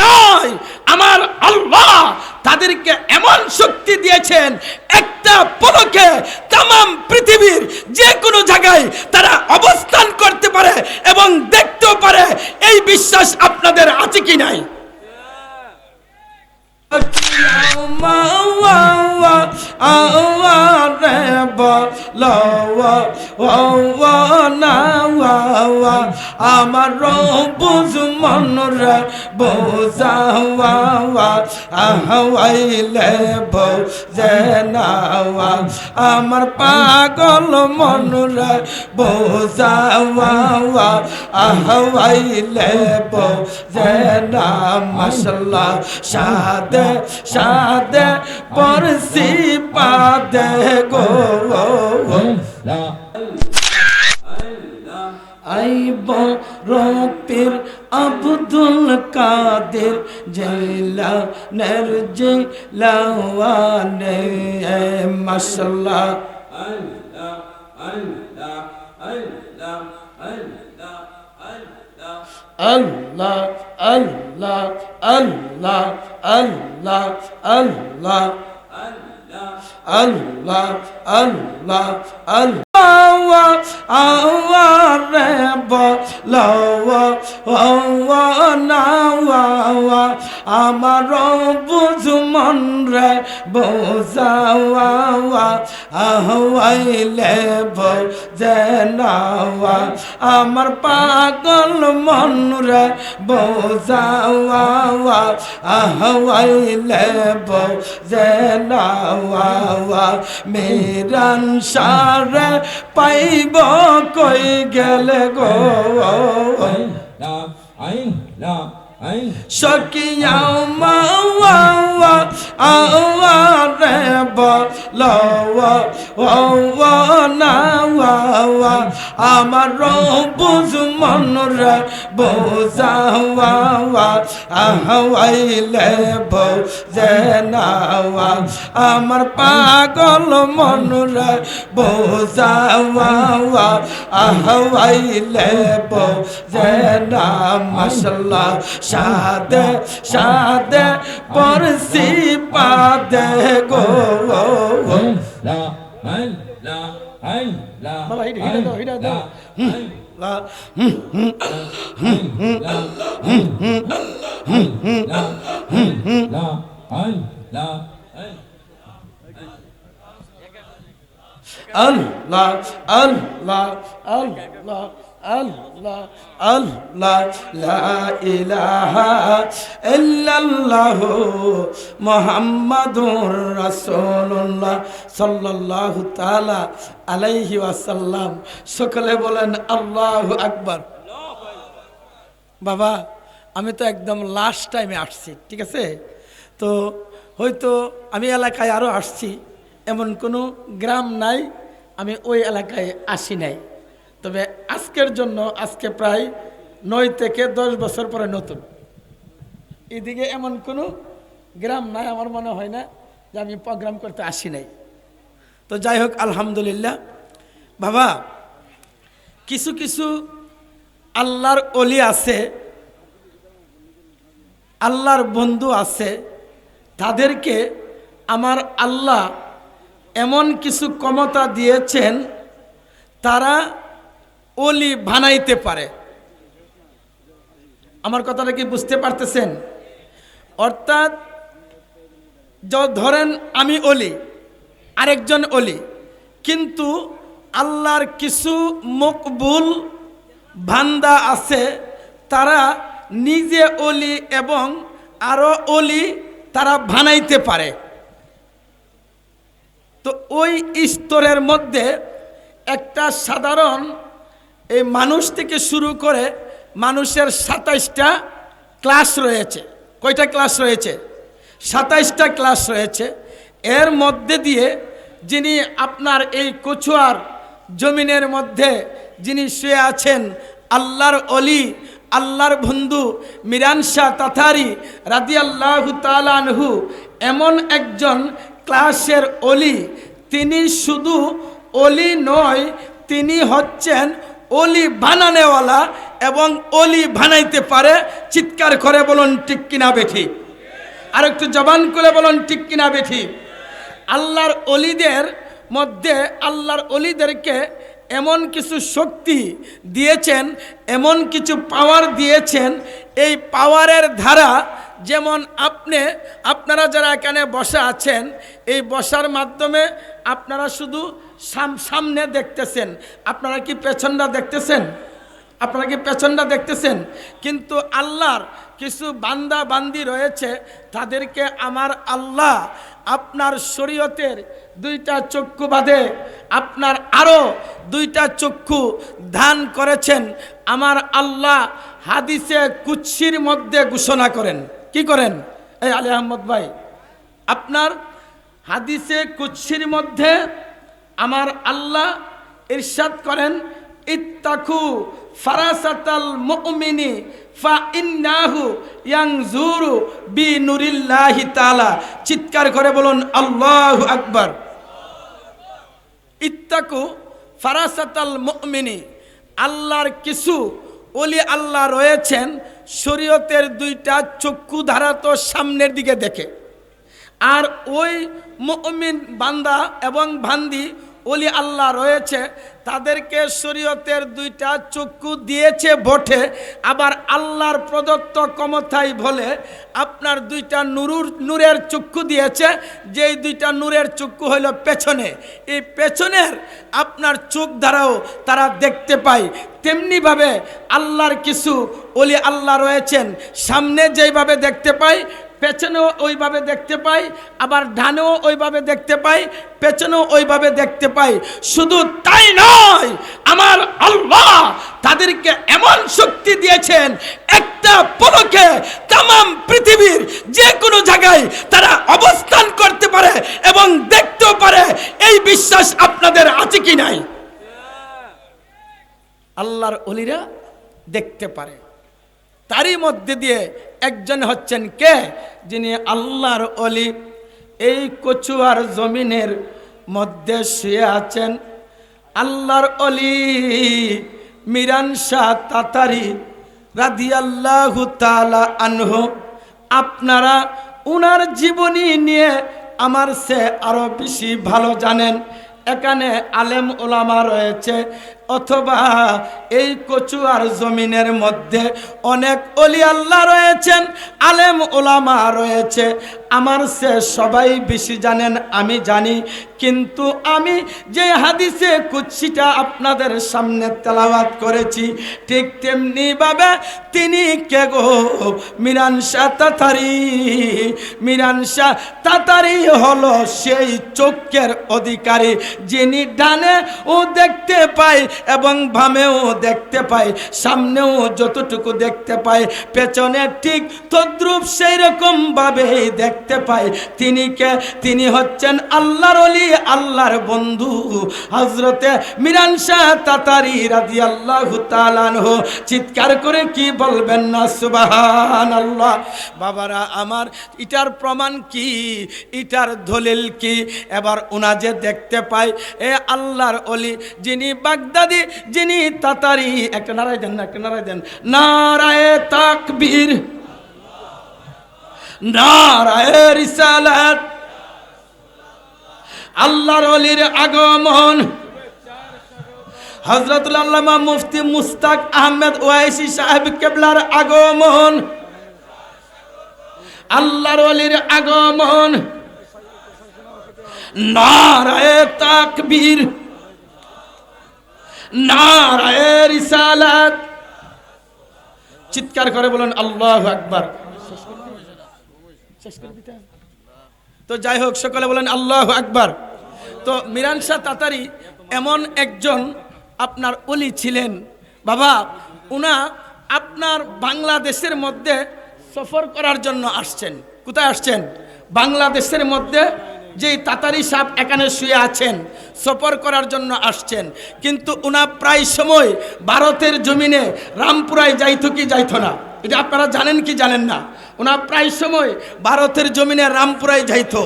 নয় আমার আল্লাহ তাদেরকে এমন শক্তি দিয়েছেন একটা পলকে তাম পৃথিবীর যে কোনো জায়গায় তারা অবস্থান করতে পারে এবং দেখতেও পারে এই বিশ্বাস আপনাদের আছে কি নাই না আমার বুঝ মনরা বোঝাওয়া আহাইলে বোঝে না আমার পাগল মনরা বোঝাওয়া আহাইলে বোঝে না মশলা সাদে সাদে, পরসি পাদে গো লা আইব রপির আব্দুল কাদের জেলা নের জেলাওয়ানে মশলা আল্লাহ আল্লাহ আল্লাহ আল্লাহ আল্লাহ। আল্লাহ আল্লাহ আল্লাহ আওয়ারে রে বল না আমার বুঝ মন রে বোঝাওয়া আহওয়াইলে বোঝে নাওয়া আমার পাগল মন রে বোঝাওয়া আহওয়াইলে বোঝে নাওয়া মেরান সারে পাইব কই গেলে গো সকিয়াও মাওয়া আওয়া রে বল ওয়া না বোঝাওয়া আমার রবুজ মনরা বোঝাওয়া আহাইলে বোঝেনাওয়া আমার পাগল মনরা বোঝাওয়া আহাইলে বোঝেনা মশলা সাদে সাদে পরসি পাদে গো لا من لا أنت বাবা, হিটা, হিটা দাও, হিটা দাও। লা আল্লাহ আল্লাহ আল্লাহ লা ইলাহা ইল্লাল্লাহ মুহাম্মাদুর রাসূলুল্লাহ সাল্লাল্লাহু তাআলা আলাইহি ওয়াসাল্লাম। সকলে বলেন, আল্লাহ আকবার। বাবা, আমি তো একদম লাস্ট টাইমে আসছি, ঠিক আছে? তো হয়তো আমি এলাকায় আরও আসছি, এমন কোনো গ্রাম নাই, আমি ওই এলাকায় আসি নাই। তবে আজকের জন্য আজকে প্রায় নয় থেকে দশ বছর পরে নতুন। এদিকে এমন কোনো গ্রাম নাই, আমার মনে হয় না যে আমি প্রোগ্রাম করতে আসি নাই। তো যাই হোক, আলহামদুলিল্লাহ। বাবা, কিছু কিছু আল্লাহর অলি আছে, আল্লাহর বন্ধু আছে, তাদেরকে আমার আল্লাহ এমন কিছু ক্ষমতা দিয়েছেন, তারা অলি বানাইতে পারে। আমার কথাটা কি বুঝতে পারতেছেন? অর্থাৎ ধরেন আমি অলি আরেকজন অলি কিন্তু আল্লাহর কিছু মকবুল ভান্দা আছে, তারা নিজে অলি এবং আরও অলি তারা বানাইতে পারে। তো ওই স্তরের মধ্যে একটা সাধারণ এই মানুষ থেকে শুরু করে মানুষের সাতাইশটা ক্লাস রয়েছে। কয়টা ক্লাস রয়েছে? সাতাইশটা ক্লাস রয়েছে। এর মধ্যে দিয়ে যিনি আপনার এই কচুয়ার জমিনের মধ্যে যিনি শুয়ে আছেন, আল্লাহর অলি, আল্লাহর বন্ধু মিরান শাহ তাথারি রাদি আল্লাহ তালানহু এমন একজন ক্লাসের অলি। তিনি শুধু অলি নয়, তিনি হচ্ছেন অলি বানানেওয়ালা এবং অলি বানাইতে পারে। চিৎকার করে বলুন, ঠিক কিনা বেঠি? আর একটু জবান করে বলুন, ঠিক কিনা বেঠি? আল্লাহর অলিদের মধ্যে, আল্লাহর অলিদেরকে এমন কিছু শক্তি দিয়েছেন, এমন কিছু পাওয়ার দিয়েছেন। এই পাওয়ারের ধারা যেমন আপনি, আপনারা যারা এখানে বসা আছেন, এই বসার মাধ্যমে আপনারা শুধু সামনে দেখতেছেন। আপনারা কি পেছনটা দেখতেছেন? আপনারা কি পেছনটা দেখতেছেন? কিন্তু আল্লাহর কিছু বান্দা বান্দি রয়েছে, তাদেরকে আমার আল্লাহ আপনার শরীয়তের দুইটা চক্ষু বাদে আপনার আরও দুইটা চক্ষু দান করেছেন। আমার আল্লাহ হাদিসে কুচ্ছির মধ্যে ঘোষণা করেন। কি করেন? এই আলী আহমদ ভাই, আপনার হাদিসে কুচ্ছির মধ্যে আমার আল্লাহ ইরশাদ করেন, ইত্তাকু ফারাসাতাল মুমিনি ফা ইন্নাহু ইয়ানজুরু বি নুরিল্লাহি তাআলা। চিৎকার করে বলুন, আল্লাহু আকবার। ইত্তাকু ফারাসাতাল মুমিনি, আল্লাহর কিছু ওলি আল্লাহ রয়েছেন, শরীয়তের দুইটা চক্ষু ধারা তো সামনের দিকে দেখে। আর ওই মুমিন বান্দা এবং ভান্দি ওলি আল্লাহ রয়েছে, তাদেরকে শরীয়তের দুইটা চক্ষু দিয়েছে বটে। আবার আল্লাহর প্রদত্ত ক্ষমতায় বলে আপনার দুইটা নুরুর, নূরের চক্ষু দিয়েছে, যেই দুইটা নূরের চক্ষু হইল পেছনে। এই পেছনের আপনার চোখ দ্বারাও তারা দেখতে পায়। তেমনিভাবে আল্লাহর কিছু ওলি আল্লাহ রয়েছেন, সামনে যেইভাবে দেখতে পাই পেছনেও ওইভাবে দেখতে পাই, আবার ডানেও ওইভাবে দেখতে পাই, পেছনেও ওইভাবে দেখতে পাই। শুধু তাই নয়, আমার আল্লাহ তাদেরকে এমন শক্তি দিয়েছেন, একটা পলকে তাম পৃথিবীর যে কোনো জায়গায় তারা অবস্থান করতে পারে এবং দেখতেও পারে, এই বিশ্বাস আপনাদের আছে কি নাই? আল্লাহর অলিরা দেখতে পারে। তারই মধ্যে দিয়ে একজন হচ্ছেন কে? যিনি আল্লাহর অলি। এই কচুয়ার জমিনের মধ্যে শুয়ে আছেন আল্লাহর অলি মিরান শাহ তাতারি রাধি আল্লাহ আনহু। আপনারা উনার জীবনী নিয়ে আমার সে আরও বেশি ভালো জানেন। এখানে আলেম ওলামা রয়েছে। অথবা এই কচুয়ার জমিনের মধ্যে অনেক অলি আল্লাহ রয়েছেন, আলেম ওলামা রয়েছে। আমার সে সবাই বেশি জানেন, আমি জানি। কিন্তু আমি যে হাদিসে কুচ্ছিটা আপনাদের সামনে তেলাওয়াত করেছি, ঠিক তেমনিভাবে তিনি কে গো? মিরান শাহ তাতারি, মিরান শাহ তাতারি হলো সেই চোখের অধিকারী, যিনি ডানে ও দেখতে পায় এবং বামেও দেখতে পায়, সামনেও যতটুকু দেখতে পায়, পেছনে ঠিক তদ্রুপ সেই রকম ভাবে দেখতে পায়। তিনি কে? তিনি হচ্ছেন আল্লাহর অলি আল্লাহর বন্ধু। হজরতে মিরান শাহ তাতারি রাজি আল্লাহ চিৎকার করে কি বলবেন না সুবাহান আল্লাহ বাবারা, আমার ইটার প্রমাণ কি? ইটার দলিল কি? এবার ওনা যে দেখতে পায়, এ আল্লাহর অলি যিনি বাগদাদি যিনি তাতারি, একটা নারায় দেন না, একটা নারায় দেন। নারায় তাকবীর। নারায় আল্লাহর অলির আগমন। মুফতি মুস্তাক আহমেদ ওয়াইসি সাহেব কেবলার আগমন। আল্লাহর অলির আগমন। নারায় তাকবীর। চিৎকার করে বলেন, আল্লাহ আকবার। তো যাই হোক, সকলে বলেন, আল্লাহ আকবার। তো মিরান শাহ তাতারি এমন একজন আপনার অলি ছিলেন। বাবা, উনা আপনার বাংলাদেশের মধ্যে সফর করার জন্য আসছেন। কোথায় আসছেন? বাংলাদেশের মধ্যে যেই তাতারি সাপ এখানে শুয়ে আছেন, সফর করার জন্য আসছেন। কিন্তু উনা প্রায় সময় ভারতের জমিনে রামপুরায় যাইতো কি যাইত না। এটা আপনারা জানেন কি জানেন না? ওনা প্রায় সময় ভারতের জমিনে রামপুরায় যাইতো।